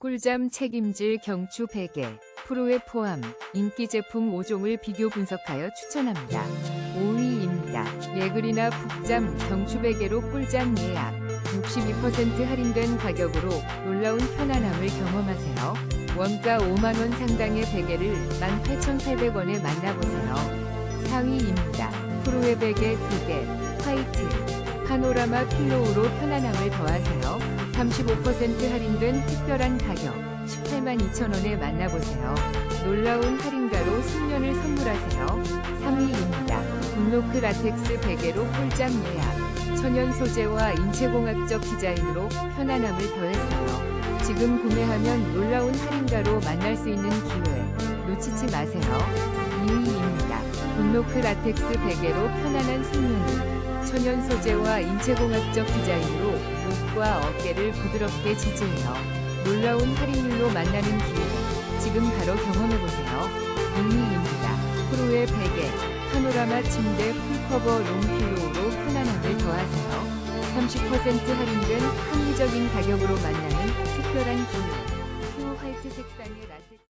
꿀잠 책임질 경추 베개, 프로에 포함 인기 제품 5종을 비교 분석하여 추천합니다. 5위입니다. 예글이나 푹잠 경추 베개로 꿀잠 예약. 62% 할인된 가격으로 놀라운 편안함을 경험하세요. 원가 5만원 상당의 베개를 18,800원에 만나보세요. 4위입니다. 프로의 베개 2개, 화이트, 파노라마 필로우로 편안함을 더하세요. 35% 할인된 특별한 가격 18만 2천원에 만나보세요. 놀라운 할인가로 숙면을 선물하세요. 3위입니다. 굿노크 라텍스 베개로 꿀잠 예약. 천연 소재와 인체공학적 디자인으로 편안함을 더했어요. 지금 구매하면 놀라운 할인가로 만날 수 있는 기회 놓치지 마세요. 2위입니다. 굿노크 라텍스 베개로 편안한 숙면을 천연 소재와 인체공학적 디자인으로 목과 어깨를 부드럽게 지지해요. 놀라운 할인율로 만나는 기회 지금 바로 경험해보세요. 2위입니다. 프로의 베개 파노라마 침대 풀커버 롱필로우로 편안함을 더하세요. 30% 할인된 합리적인 가격으로 만나는 특별한 기회 퓨어 화이트 색상의 라텍스